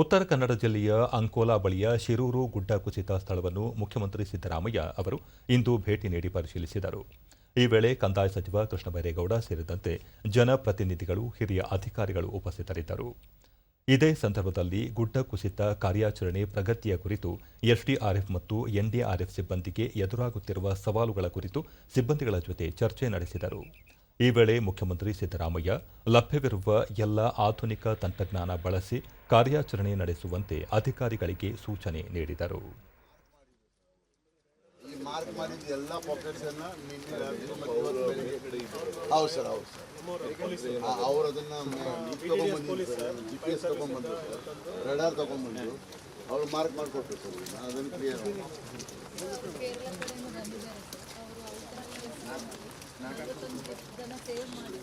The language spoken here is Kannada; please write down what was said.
ಉತ್ತರ ಕನ್ನಡ ಜಿಲ್ಲೆಯ ಅಂಕೋಲಾ ಬಳಿಯ ಶಿರೂರು ಗುಡ್ಡ ಕುಸಿತ ಸ್ಥಳವನ್ನು ಮುಖ್ಯಮಂತ್ರಿ ಸಿದ್ದರಾಮಯ್ಯ ಅವರು ಇಂದು ಭೇಟಿ ನೀಡಿ ಪರಿಶೀಲಿಸಿದರು. ಈ ವೇಳೆ ಕಂದಾಯ ಸಚಿವ ಕೃಷ್ಣ ಬೈರೇಗೌಡ ಸೇರಿದಂತೆ ಜನಪ್ರತಿನಿಧಿಗಳು, ಹಿರಿಯ ಅಧಿಕಾರಿಗಳು ಉಪಸ್ಥಿತರಿದ್ದರು. ಇದೇ ಸಂದರ್ಭದಲ್ಲಿ ಗುಡ್ಡ ಕುಸಿತ ಕಾರ್ಯಾಚರಣೆ ಪ್ರಗತಿಯ ಕುರಿತು ಎಸ್ಡಿಆರ್ಎಫ್ ಮತ್ತು ಎನ್ಡಿಆರ್ಎಫ್ ಸಿಬ್ಬಂದಿಗೆ ಎದುರಾಗುತ್ತಿರುವ ಸವಾಲುಗಳ ಕುರಿತು ಸಿಬ್ಬಂದಿಗಳ ಜೊತೆ ಚರ್ಚೆ ನಡೆಸಿದರು. ಈ ವೇಳೆ ಮುಖ್ಯಮಂತ್ರಿ ಸಿದ್ದರಾಮಯ್ಯ ಲಭ್ಯವಿರುವ ಎಲ್ಲ ಆಧುನಿಕ ತಂತ್ರಜ್ಞಾನ ಬಳಸಿ ಕಾರ್ಯಾಚರಣೆ ನಡೆಸುವಂತೆ ಅಧಿಕಾರಿಗಳಿಗೆ ಸೂಚನೆ ನೀಡಿದರು. ಈ ಮಾರ್ಕ್ ಸರ್ ಪಾಕೆಟ್ಸ್ ಅನ್ನ ಮಾಡಿ.